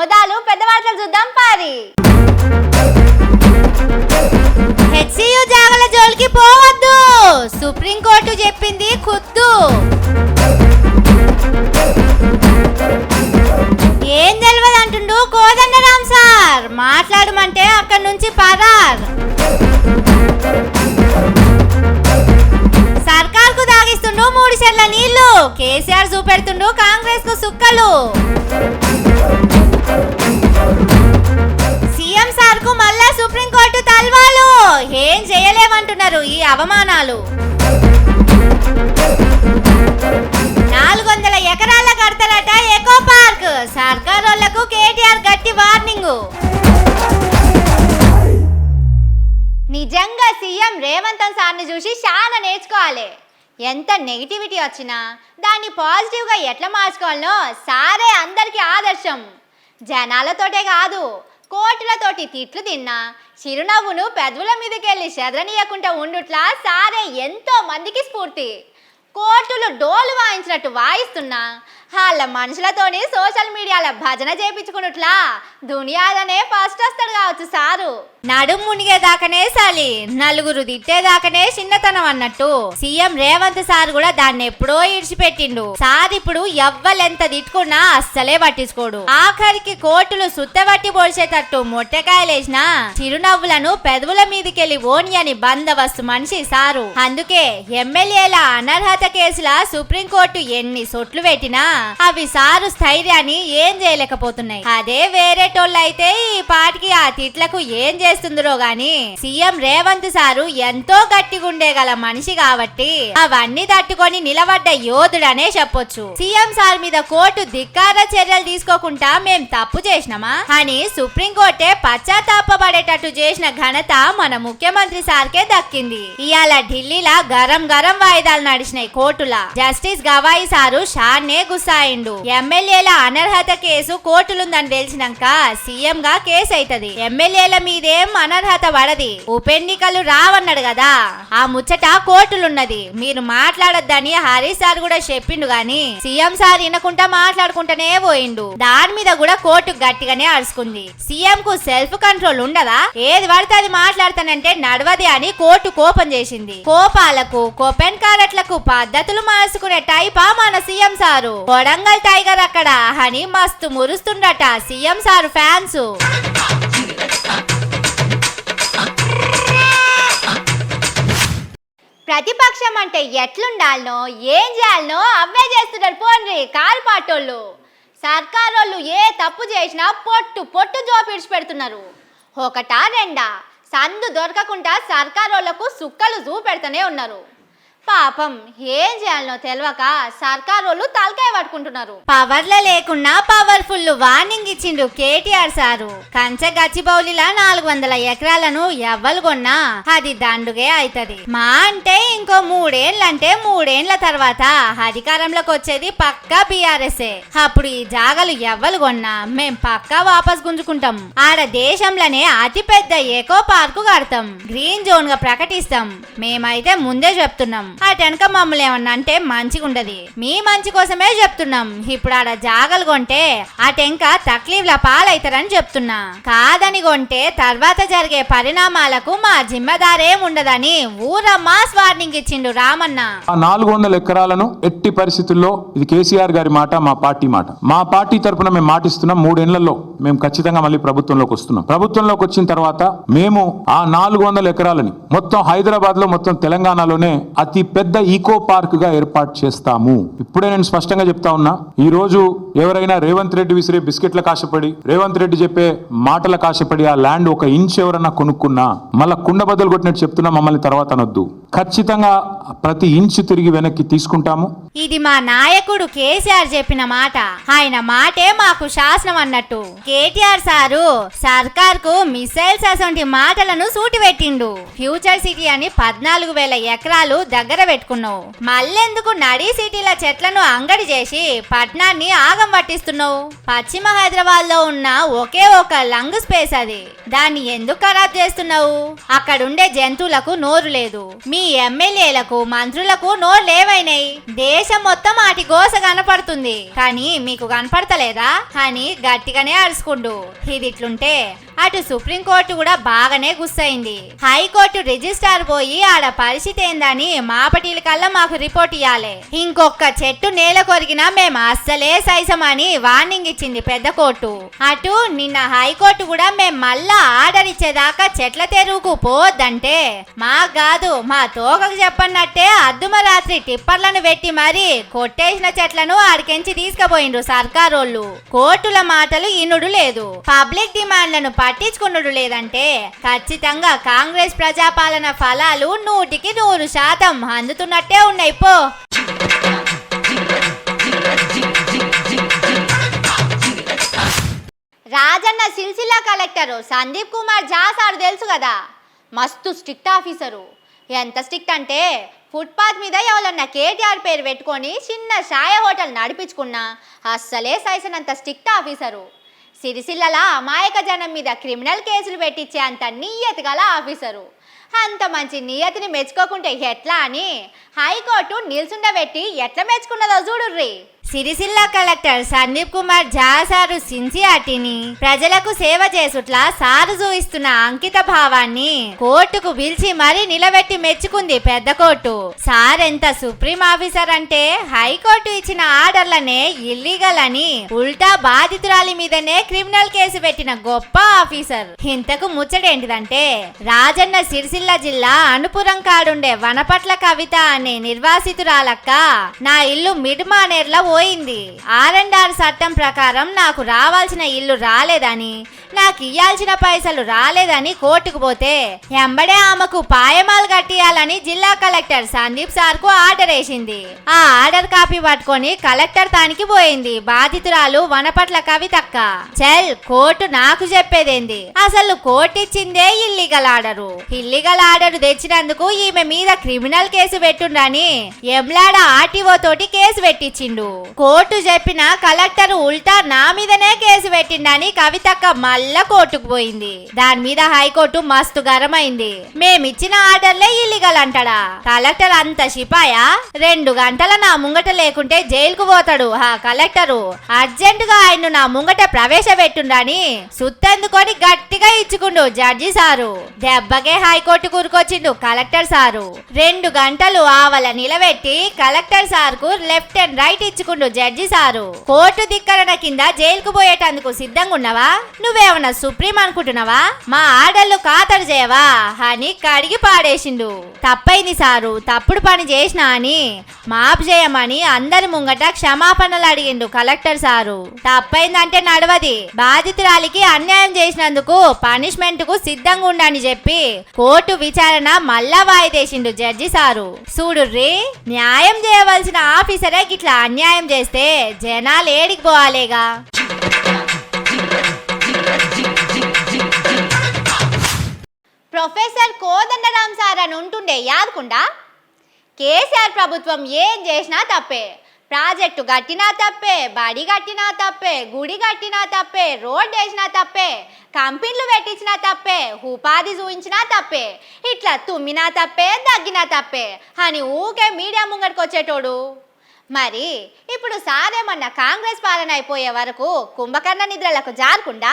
మొదలు పెద్ద వార్తలు చూద్దాం పారి. హెచ్సియు జాగల జోలికి పోవద్దు. సుప్రీంకోర్టు చెప్పింది ఖుద్దు. ఏం తెలియదు అంటుండు కోదండరామ్ సార్? మాట్లాడమంటే అక్కడి నుంచి పరార్. సర్కార్కు దాగిస్తుండు మూడు చెట్ల నీళ్ళు. కేసీఆర్ చూపెడుతుండు కాంగ్రెస్కు సుక్కలు. అంటున్నారు ఈ అవమానాలు? నాలుగు వందల ఎకరాల కడతారట ఎకో పార్క్. సర్కార్ కేటీఆర్ గట్టి వార్నింగ్. నిజంగా సీఎం రేవంత్ సార్ని చూసి చాలా నేర్చుకోవాలి. ఎంత నెగిటివిటీ వచ్చినా దాన్ని పాజిటివ్గా ఎట్లా మార్చుకోవాలనో సారే అందరికీ ఆదర్శం. జనాలతోటే కాదు కోట్లతోటి తిట్లు తిన్నా. చిరునవ్వును పెదవుల మీదకెళ్ళి చెదరనీయకుండా ఉండుట్లా సారే ఎంతో మందికి స్ఫూర్తి. కోర్టులు డోలు వాయించినట్టు వాయిస్తున్నా. వాళ్ళ మనుషులతోని సోషల్ మీడియాలో భజన చేపించుకున్నట్లా. దునియాలనే ఫస్ట్ వస్తాడు కావచ్చు సారు. నడుము మునిగేదాకనే సలి నలుగురు తిట్టేదాకనే చిన్నతనం అన్నట్టు. సీఎం రేవంత్ సార్ కూడా దాన్ని ఎప్పుడో ఇడిచిపెట్టిండు. సార్ ఇప్పుడు ఎవ్వలెంత తిట్టుకున్నా అస్సలే పట్టించుకోడు. ఆఖరికి కోర్టులు సుత్తబట్టి పోల్చేటట్టు మొట్టకాయలేసిన చిరునవ్వులను పెదవుల మీదకెళ్ళి ఓని అని బందవస్తు మనిషి సారు. అందుకే ఎమ్మెల్యేల అనర్హత కేసుల సుప్రీంకోర్టు ఎన్ని సొట్లు పెట్టినా అవి సారు స్థైర్యాన్ని ఏం చేయలేకపోతున్నాయి. అదే వేరేటోళ్ళైతే అయితే ఈ పాటికి ఆ తిట్లకు ఏం చేస్తుందిరో గాని సీఎం రేవంత్ సారు ఎంతో గట్టిగుండే గల మనిషి కాబట్టి అవన్నీ తట్టుకొని నిలబడ్డ యోధుడనే చెప్పొచ్చు. సీఎం సార్ మీద కోర్టు ధిక్కార చర్యలు తీసుకోకుండా మేం తప్పు చేసినామా? అని సుప్రీంకోర్టే పశ్చాత్తాపడేటట్టు చేసిన ఘనత మన ముఖ్యమంత్రి సార్కే దక్కింది. ఇవాళ ఢిల్లీలా గరం గరం వాయిదాలు నడిచినాయి కోర్టులా. జస్టిస్ గవాయి సారు షాన్నే అయిండు ఎమ్మెల్యేల అనర్హత కేసు కోర్టులుందని తెలిసినాక సీఎం గా కేసు అవుతుంది ఎమ్మెల్యేల మీదేం అనర్హత పడది ఉప ఎన్నికలు రావన్నాడు కదా ఆ ముచ్చట కోర్టులున్నది. మీరు మాట్లాడొద్దని హరీష్ సార్ కూడా చెప్పిండు గాని సీఎం సార్ వినకుండా మాట్లాడుకుంటూనే పోయిండు. దాని మీద కూడా కోర్టు గట్టిగానే అరుచుకుంది సీఎం కు సెల్ఫ్ కంట్రోల్ ఉండదా? ఏది పడితే అది మాట్లాడతానంటే నడవది అని కోర్టు కోపం చేసింది. కోపాలకు కోపెన్ కారట్లకు పద్ధతులు మార్చుకునే టైపా మన సీఎం సారు? కొడంగల్ టైగర్ అక్కడ. అని మస్తు మురుస్తుండట. CM sir fans. ప్రతిపక్షం అంటే ఎట్లుండాలనో ఏం చేయాలనో అవే చేస్తున్నారు పోండి కారు పాటోళ్ళు సర్కారోళ్ళు ఏ తప్పు చేసినా పొట్టు పొట్టు జోపిడిచి పెడుతున్నారు ఒకటా రెండా? సందు దొరకకుండా సర్కారోళ్ళకు సుక్కలు చూపెడుతూనే ఉన్నారు. పాపం ఏం చేయాలనో తెలియక సర్కారోళ్ళు తలకాయ పట్టుకుంటున్నారు. పవర్ల లేకున్నా పవర్ఫుల్ వార్నింగ్ ఇచ్చిండు కేటీఆర్ సారు. కంచె గచ్చిబౌలిలా నాలుగు వందల ఎకరాలను ఎవ్వలు కొన్నా అది దండుగే అవుతది మా అంటే ఇంకో మూడేండ్లంటే మూడేండ్ల తర్వాత అధికారంలోకి వచ్చేది పక్కా బీఆర్ఎస్ఏ. అప్పుడు ఈ జాగలు ఎవ్వలు కొన్నా మేం పక్కా వాపస్ గుంజుకుంటాం. ఆడ దేశంలోనే అతి పెద్ద ఎకో పార్కు కడతాం. గ్రీన్ జోన్గా ప్రకటిస్తాం. మేమైతే ముందే చెప్తున్నాం. అటెనక మమ్మల్ని ఏమన్నా అంటే మంచిగా ఉండదు మీ మంచి కోసమే చెప్తున్నాం. ఇప్పుడు ఆడ జాగలు కొంటే అటెంక తక్లీఫ్ల పాలైతారని చెప్తున్నా. కాదని కొంటే తర్వాత జరిగే పరిణామాలకు మా జిమ్మదారేం ఉండదని ఊరమ్మాస్ వార్నింగ్ ఇచ్చిండు రామన్న. ఆ నాలుగు వందల ఎకరాలను ఎట్టి పరిస్థితుల్లో ఇది కేసీఆర్ గారి మాట మా పార్టీ మాట. మా పార్టీ తరపున మేము మాటిస్తున్నాం మూడేళ్ళలో. మేము ఖచ్చితంగా మళ్ళీ ప్రభుత్వంలోకి వస్తున్నాం. ప్రభుత్వంలోకి వచ్చిన తర్వాత మేము ఆ నాలుగు వందల ఎకరాలని మొత్తం హైదరాబాద్లో మొత్తం తెలంగాణలోనే అతి పెద్ద ఈకో పార్క్గా ఏర్పాటు చేస్తాము. ఇప్పుడే నేను స్పష్టంగా చెప్తా ఉన్నా ఈ రోజు ఎవరైనా రేవంత్ రెడ్డి విసిరే బిస్కెట్ల కాశపడి రేవంత్ రెడ్డి చెప్పే మాటల కాశపడి ఆ ల్యాండ్ ఒక ఇంచ్ ఎవరన్నా కొనుక్కున్నా మళ్ళా కుండ బదులు కొట్టినట్టు చెప్తున్నా మమ్మల్ని తర్వాత అనొద్దు. ఖచ్చితంగా ప్రతి ఇంచు తిరిగి వెనక్కి తీసుకుంటాము. ఇది మా నాయకుడు కేసీఆర్ చెప్పిన మాట. ఆయన మాటే మాకు శాసనం అన్నట్టు. కేటీఆర్ సారు సర్కార్కు మిసైల్స్ అసొంటి మాటలను సూటిపెట్టిండు. ఫ్యూచర్ సిటీ అని పద్నాలుగు వేల ఎకరాలు దగ్గర దగ్గర పెట్టుకున్నావు. మళ్ళెందుకు నడి సిటీల చెట్లను అంగడి చేసి పట్నాన్ని ఆగం పట్టిస్తున్నావు? పశ్చిమ హైదరాబాద్లో ఉన్న ఒకే ఒక లంగ్ స్పేస్ అది. దాన్ని ఎందుకు ఖరాబ్ చేస్తున్నావు? అక్కడుండే జంతువులకు నోరు లేదు. మీ ఎమ్మెల్యేలకు మంత్రులకు నోరు లేవైనాయి. దేశం మొత్తం వాటి గోస కనపడుతుంది. కానీ మీకు కనపడతలేదా? అని గట్టిగానే అరుచుకుండు ఇది ఇట్లుంటే అటు సుప్రీంకోర్టు కూడా బాగానే గుస్సైంది హైకోర్టు రిజిస్టార్ పోయి ఆడ పరిస్థితి ఏందని మాపటీల కల్లా మాకు రిపోర్ట్ ఇవ్వాలి ఇంకొక చెట్టు నేల కొరిగినా మేము అస్సలే సైసమని వార్నింగ్ ఇచ్చింది పెద్ద కోర్టు. అటు నిన్న హైకోర్టు కూడా మేము మళ్ళా ఆర్డర్ ఇచ్చేదాకా చెట్ల తెరువుకు పోద్దంటే మా కాదు మా తోకకు చెప్పన్నట్టే అద్దుమ రాత్రి టిప్పర్లను పెట్టి మరి కొట్టేసిన చెట్లను ఆడికెంచి తీసుకుపోయిండ్రు సర్కారోళ్ళు. కోర్టుల మాటలు ఇనుడు లేదు. పబ్లిక్ డిమాండ్లను పట్టించుకున్నాడు లేదంటే ఖచ్చితంగా కాంగ్రెస్ ప్రజాపాలన ఫలాలు నూటికి నూరు శాతం అందుతున్నట్టే ఉన్నాయి పో. రాజన్న సిరిసిల్ల కలెక్టరు సందీప్ కుమార్ జా సార్ తెలుసు కదా? మస్తు స్ట్రిక్ట్ ఆఫీసరు. ఎంత స్ట్రిక్ట్ అంటే ఫుట్పాత్ మీద ఎవరన్నా కేటీఆర్ పేరు పెట్టుకొని చిన్న ఛాయ హోటల్ నడిపించుకున్నా అస్సలే సైసనంత స్ట్రిక్ట్ ఆఫీసరు. సిరిసిల్లల అమాయక జనం మీద క్రిమినల్ కేసులు పెట్టించే అంత నియతి గల ఆఫీసరు. అంత మంచి నియతిని మెచ్చుకోకుంటే ఎట్లా అని? హైకోర్టు నిల్చుండబెట్టి ఎట్లా మెచ్చుకున్నదో చూడుర్రీ. సిరిసిల్ల కలెక్టర్ సందీప్ కుమార్ జాసారు సారు సిన్సియాటిని ప్రజలకు సేవ చేసుట్లా సారు చూయిస్తున్న అంకిత భావాన్ని కోర్టుకు పిలిచి మరీ నిలబెట్టి మెచ్చుకుంది పెద్ద కోర్టు. సార్ ఎంత సుప్రీం ఆఫీసర్ అంటే హైకోర్టు ఇచ్చిన ఆర్డర్లనే ఇల్లీగల్ అని ఉల్టా బాధితురాలి మీదనే క్రిమినల్ కేసు పెట్టిన గొప్ప ఆఫీసర్. ఇంతకు ముచ్చటేంటిదంటే రాజన్న సిరిసిల్ల జిల్లా అనుపురం కాడుండే వనపట్ల కవిత అనే నిర్వాసితురాలక్క నా ఇల్లు మిడ్ మానేర్లో పోయింది. ఆర్ అండ్ ఆర్ చట్టం ప్రకారం నాకు రావాల్సిన ఇల్లు రాలేదని నాకు ఇయ్యాల్సిన పైసలు రాలేదని కోర్టుకు పోతే ఎంబడే ఆమెకు పాయమాలు కట్టియాలని జిల్లా కలెక్టర్ సందీప్ సార్కు ఆర్డర్ వేసింది. ఆ ఆర్డర్ కాపీ పట్టుకొని కలెక్టర్ తానికి పోయింది. బాధితురాలు వనపట్ల కవితక్క. చెల్ కోర్టు నాకు చెప్పేదేంది? అసలు కోర్టు ఇచ్చిందే ఇల్లీగల్ ఆర్డరు. ఇల్లీగల్ ఆర్డర్ తెచ్చినందుకు ఈమె మీద క్రిమినల్ కేసు పెట్టుండని ఎమ్లాడ ఆర్టీఓ తోటి కేసు పెట్టించిండు కోర్టు చెప్పిన కలెక్టర్ ఉల్టా నా మీదనే కేసు పెట్టిండని కవితక్క మళ్ళీ కోర్టుకు పోయింది. దాని మీద హైకోర్టు మస్తు గరమైంది మేమిచ్చిన ఆర్డర్లే ఇల్లీగల్ అంటాడా. కలెక్టర్ అంత షిపాయా రెండు గంటల నా ముంగట లేకుంటే జైలుకు పోతాడు ఆ కలెక్టరు. అర్జెంట్గా ఆయన నా ముంగట ప్రవేశపెట్టుండని సుత్తెందుకొని గట్టిగా ఇచ్చుకుండు జడ్జి సారు. దెబ్బకే హైకోర్టు కూరుకొచ్చిండు కలెక్టర్ సారు. రెండు గంటలు ఆవల నిలబెట్టి కలెక్టర్ సార్కు లెఫ్ట్ అండ్ రైట్ ఇచ్చుకుండు జడ్జి సారు. కోర్టు ధిక్కరణ కింద జైలుకు పోయేటందుకు సిద్ధంగా ఉన్నవా ఏమన్నా సుప్రీం అనుకుంటున్నావా? మా ఆర్డర్లు ఖాతరు చేయవా? అని కడిగి పాడేసిండు. తప్పైంది సారు తప్పుడు పని చేసినా అని మాఫ్ చేయమని అందరి ముంగట క్షమాపణలు అడిగిండు కలెక్టర్ సారు. తప్పైందంటే నడవది. బాధితురాలికి అన్యాయం చేసినందుకు పనిష్మెంట్కు సిద్ధంగా ఉండని చెప్పి కోర్టు విచారణ మళ్ళా వాయిదేసిండు జడ్జి సారు. చూడుర్రి న్యాయం చేయవలసిన ఆఫీసరే గిట్లా అన్యాయం చేస్తే జనాలు ఏడికి పోవాలేగా? ప్రొఫెసర్ కోదండరామ్ సార్ అని ఉంటుండే యాదకుండా? కేసీఆర్ ప్రభుత్వం ఏం చేసినా తప్పే. ప్రాజెక్టు కట్టినా తప్పే బడి కట్టినా తప్పే గుడి కట్టినా తప్పే రోడ్ వేసినా తప్పే కంపెనీలు పెట్టించినా తప్పే ఉపాధి చూపించినా తప్పే ఇట్లా తుమ్మినా తప్పే దగ్గినా తప్పే అని ఊకే మీడియా ముంగటికి వచ్చేటోడు. మరి ఇప్పుడు సారేమన్నా కాంగ్రెస్ పాలన అయిపోయే వరకు కుంభకర్ణ నిద్రలకు జారకుండా?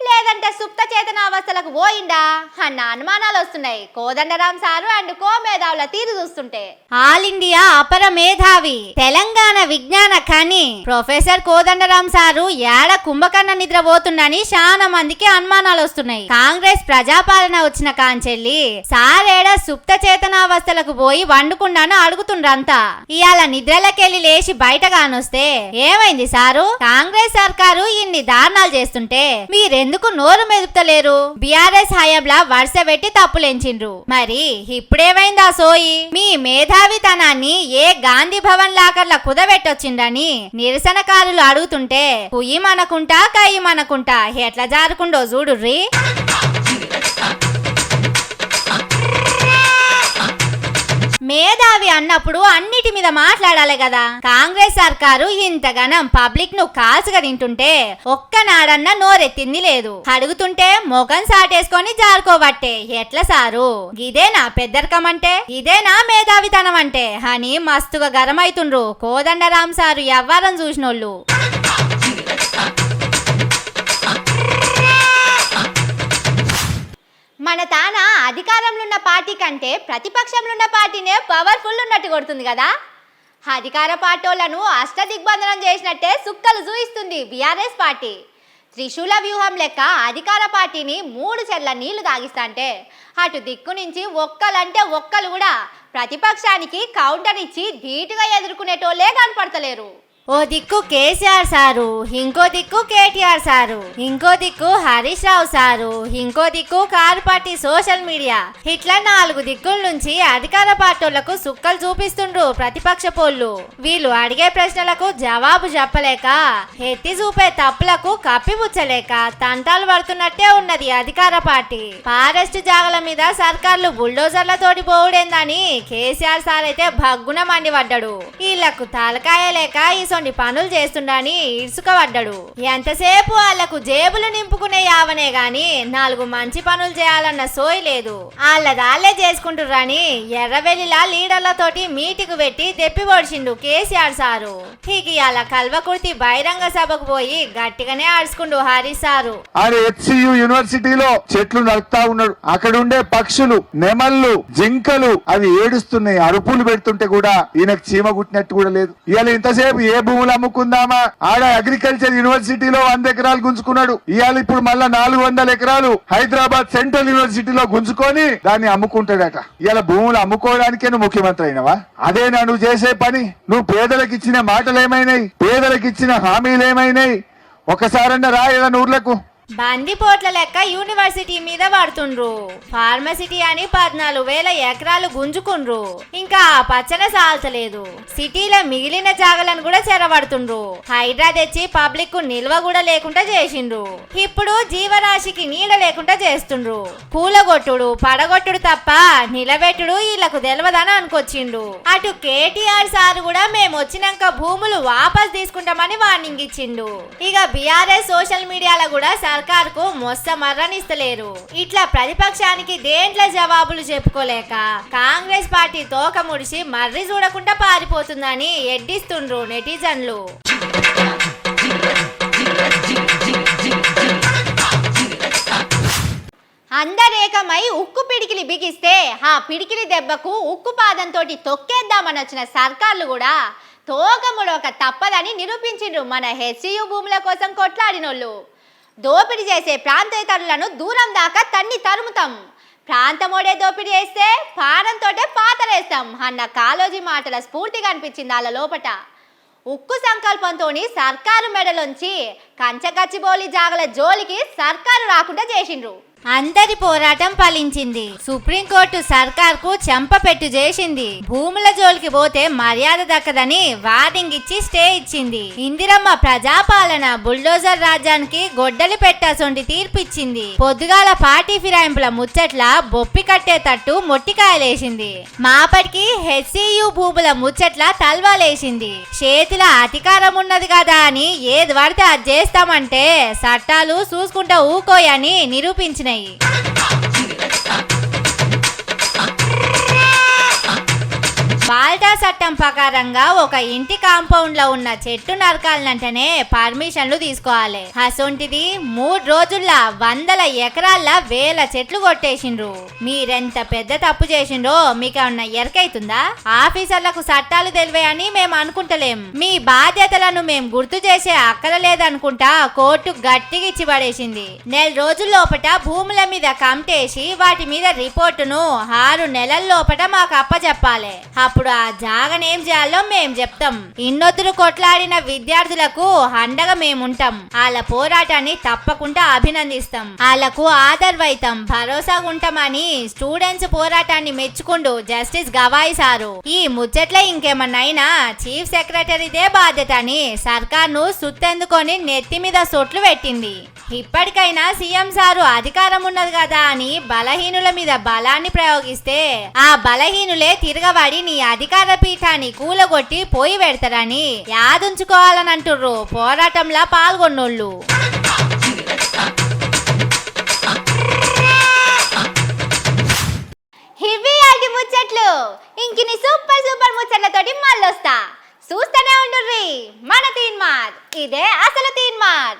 లేదంటే సుప్త చేతన అవస్థలకు పోయిందా? అన్న అనుమానాలు వస్తున్నాయి. కోదండరాం సారు అండ్ కో మేధావుల తీరు చూస్తుంటే. ఆల్ ఇండియా అపర మేధావి తెలంగాణ విజ్ఞాన ఖని ప్రొఫెసర్ కోదండరాం సారు ఏడ కుంభకర్ణ నిద్ర పోతుండని చాలా మందికి అనుమానాలు వస్తున్నాయి. కాంగ్రెస్ ప్రజాపాలన వచ్చిన కాంచెల్లి సారేడ సుప్త చేతనావస్థలకు పోయి వండుకుండాను అడుగుతుండ్రంతా. ఇవాళ నిద్రలకెళ్ళి లేచి బయట కానొస్తే ఏమైంది సారు? కాంగ్రెస్ సర్కారు ఇన్ని దారుణాలు చేస్తుంటే ఎందుకు నోరు మెదుపుతలేరు? బీఆర్ఎస్ హయాంలా వరుస పెట్టి తప్పులెంచిండ్రు. మరి ఇప్పుడేమైందా సోయి? మీ మేధావితనాన్ని ఏ గాంధీ భవన్ లాకర్ల కుదబెట్టొచ్చిండని నిరసనకారులు అడుగుతుంటే పోయి మనకుంటా కయ్యి మనకుంటా ఎట్లా జారుకుండో చూడుర్రి? మేధావి అన్నప్పుడు అన్నిటి మీద మాట్లాడాలి కదా. కాంగ్రెస్ సర్కారు ఇంతగానం పబ్లిక్ను కాల్చుగా తింటుంటే ఒక్కనాడన్నా నోరెత్తింది లేదు. అడుగుతుంటే మొఖం సాటేసుకొని జారుకోబట్టే ఎట్లా సారు? ఇదేనా పెద్దరికం అంటే ఇదేనా మేధావితనం అంటే అని మస్తుగా గరమైతుండ్రు కోదండరాం సారు ఎవ్వరం చూసినోళ్ళు. మన తాన అధికారంలో ఉన్న పార్టీ కంటే ప్రతిపక్షంలో ఉన్న పార్టీనే పవర్ఫుల్ ఉన్నట్టు కొడుతుంది కదా? అధికార పార్టీలను అష్టదిగ్బంధనం చేసినట్టే సుక్కలు చూయిస్తుంది బీఆర్ఎస్ పార్టీ. త్రిశూల వ్యూహం లెక్క అధికార పార్టీని మూడు చెర్ల నీళ్ళు తాగిస్తాంటే అటు దిక్కు నుంచి ఒక్కలంటే ఒక్కలు కూడా ప్రతిపక్షానికి కౌంటర్ ఇచ్చి ధీటుగా ఎదుర్కొనేటోళ్ళే కనపడతలేరు. ఓ దిక్కు కేసీఆర్ సారు ఇంకో దిక్కు కేటీఆర్ సారు ఇంకో దిక్కు హరీష్ రావు సారు ఇంకో దిక్కు కారు పార్టీ సోషల్ మీడియా. ఇట్లా నాలుగు దిక్కుల నుంచి అధికార పార్టీలకు సుక్కలు చూపిస్తుండ్రు ప్రతిపక్ష పోళ్ళు. వీళ్ళు అడిగే ప్రశ్నలకు జవాబు చెప్పలేక ఎత్తి చూపే తప్పులకు కప్పిపుచ్చలేక తంటాలు పడుతున్నట్టే ఉన్నది అధికార పార్టీ. ఫారెస్ట్ జాగల మీద సర్కార్లు బుల్డోజర్లతోటి పోవుడేందని కేసీఆర్ సార్ అయితే భగ్గున మండిపడ్డాడు. వీళ్ళకు తలకాయ లేక కూర్చొని పనులు చేస్తుండని ఇసుకపడ్డాడు ఎంతసేపు వాళ్ళకు జేబులు నింపుకునే యావనే గాని నాలుగు మంచి పనులు చేయాలన్న సోయి లేదు. వాళ్ళ దాళ్ళే చేసుకుంటుర్రని ఎర్రవెల్లిలా లీడర్లతోటి మీటింగ్ పెట్టి తెప్పి పొడిచిండు కేసీఆర్ సారు. ఇక ఇవాళ కల్వకుర్తి బహిరంగ సభకు పోయి గట్టిగానే ఆడుచుకుండు హరి సారు. ఆయన హెచ్సియు యూనివర్సిటీలో చెట్లు నరుకుతా ఉన్నాడు. అక్కడ ఉండే పక్షులు నెమళ్ళు జింకలు అవి ఏడుస్తున్నాయి. అరుపులు పెడుతుంటే కూడా ఈయనకు చీమ కుట్టినట్టు కూడా లేదు. ఇవాళ ఇంతసేపు ఏ భూములు అమ్ముకుందామా? ఆడ అగ్రికల్చర్ యూనివర్సిటీలో వంద ఎకరాలు గుంజుకున్నాడు. ఇవాళ ఇప్పుడు మళ్ళా నాలుగు వందల ఎకరాలు హైదరాబాద్ సెంట్రల్ యూనివర్సిటీలో గుంజుకొని దాన్ని అమ్ముకుంటాడట. ఇవాళ భూములు అమ్ముకోవడానికే నువ్వు ముఖ్యమంత్రి అయినవా? అదేనా నువ్వు చేసే పని. నువ్వు పేదలకు ఇచ్చిన మాటలు ఏమైనాయి పేదలకు ఇచ్చిన హామీలు ఏమైనాయి ఒకసారన్నా రా ఏదైనా ఊర్లకు బందిపోట్ల లెక్క యూనివర్సిటీ మీద పడుతుండ్రు. ఫార్మసిటీ అని పద్నాలుగు వేల ఎకరాలు గుంజుకుండ్రు. ఇంకా ఆ పచ్చన సాల్తలేదు. సిటీలో మిగిలిన జాగలను కూడా చెరబడుతుండ్రు. హైడ్రా తెచ్చి పబ్లిక్కు నిల్వ కూడా లేకుండా చేసిండ్రు. ఇప్పుడు జీవరాశికి నీడ లేకుండా చేస్తుండ్రు. కూలగొట్టుడు పడగొట్టుడు తప్ప నిలబెట్టుడు వీళ్ళకు తెలియదని అనుకొచ్చిండు. అటు కేటీఆర్ సార్ కూడా మేము వచ్చినాక భూములు వాపస్ తీసుకుంటామని వార్నింగ్ ఇచ్చిండు. ఇక బీఆర్ఎస్ సోషల్ మీడియాలో కూడా సర్కార్కు మొస్త మర్రనిస్తలేరు ఇట్లా ప్రతిపక్షానికి దేంట్లో జవాబులు చెప్పుకోలేక కాంగ్రెస్ పార్టీ తోక ముడిసి మర్రి చూడకుండా పారిపోతుందని ఎడ్డిస్తుండ్రు నెటిజన్లు. అందరేకమై ఉక్కు పిడికిలి బిగిస్తే ఆ పిడికిలి దెబ్బకు ఉక్కు పాదంతో తొక్కేద్దామని వచ్చిన సర్కార్లు కూడా తోకముడొక తప్పదని నిరూపించిండ్రు మన హెచ్సియు భూముల కోసం కొట్లాడినోళ్ళు. దోపిడీ చేసే ప్రాంతేతరులను దూరం దాకా తన్ని తరుముతాం. ప్రాంతమోడే దోపిడీ చేస్తే పానంతోటే పాతరేస్తాం అన్న కాలోజీ మాటల స్ఫూర్తిగా అనిపించింది వాళ్ళ లోపట. ఉక్కు సంకల్పంతోని సర్కారు మెడలోంచి కంచకచ్చిబోలి జాగల జోలికి సర్కారు రాకుండా చేసిండ్రు. అందరి పోరాటం ఫలించింది. సుప్రీంకోర్టు సర్కార్కు చెంపపెట్టు చేసింది. భూముల జోలికి పోతే మర్యాద దక్కదని వార్నింగ్ ఇచ్చి స్టే ఇచ్చింది. ఇందిరమ్మ ప్రజాపాలన బుల్డోజర్ రాజ్యానికి గొడ్డలి పెట్టాసొంటి తీర్పిచ్చింది. పొద్దుగాల పార్టీ ఫిరాయింపుల ముచ్చట్ల బొప్పి కట్టేటట్టు మొట్టికాయలేసింది. మాపటికి హెచ్సియు భూముల ముచ్చట్ల తల్వాలేసింది. చేతిల అధికారం ఉన్నది కదా అని ఏది పడితే అది చేస్తామంటే చట్టాలు చూసుకుంటా ఊకోయని は。బాల్టా చట్టం ప్రకారంగా ఒక ఇంటి కాంపౌండ్లో ఉన్న చెట్టు నరకాలంటేనే పర్మిషన్లు తీసుకోవాలి. అసొంటిది మూడు రోజుల్లో వందల ఎకరాల వేల చెట్లు కొట్టేసిండ్రు. మీరెంత పెద్ద తప్పు చేసిండ్రో మీకు ఏమన్నా ఎరకైతుందా? ఆఫీసర్లకు చట్టాలు తెలివని మేము అనుకుంటలేం. మీ బాధ్యతలను మేము గుర్తు చేసే అక్కడ లేదనుకుంటా కోర్టు గట్టిగా ఇచ్చి పడేసింది. నెల రోజుల లోపట భూముల మీద కమిటేసి వాటి మీద రిపోర్టును ఆరు నెలల లోపట మాకు అప్పచెప్పాలి. అప్పుడు ఆ జాగనేం చేయాలో మేం చెప్తాం. ఇన్నొద్దురు కొట్లాడిన విద్యార్థులకు అండగా మేముంటాం వాళ్ళ పోరాటాన్ని తప్పకుండా అభినందిస్తాం. వాళ్ళకు ఆదర్వైతం భరోసా ఉంటామని స్టూడెంట్స్ పోరాటాన్ని మెచ్చుకుంటూ జస్టిస్ గవాయి సారు. ఈ ముచ్చట్ల ఇంకేమన్నైనా చీఫ్ సెక్రటరీదే బాధ్యత అని సర్కార్ను సుత్తెందుకొని నెత్తి మీద సొట్లు పెట్టింది. ఇప్పటికైనా సీఎం సారు అధికారం ఉన్నది కదా అని బలహీనుల మీద బలాన్ని ప్రయోగిస్తే ఆ బలహీనులే తిరగబడి నీ అధికార పీఠాన్ని కూలగొట్టి పోయి పెడతారని యాదుంచుకోవాలని అంటుర్రు పోరాటంలో పాల్గొన్నోళ్ళు. ఇవి అటి ముచ్చట్లు. ఇంకిని సూపర్ సూపర్ ముచ్చట్లతోటి మళ్ళొస్తా. చూస్తూనే ఉండుర్రి. మన తీన్మార్. ఇదే అసలు తీన్మార్.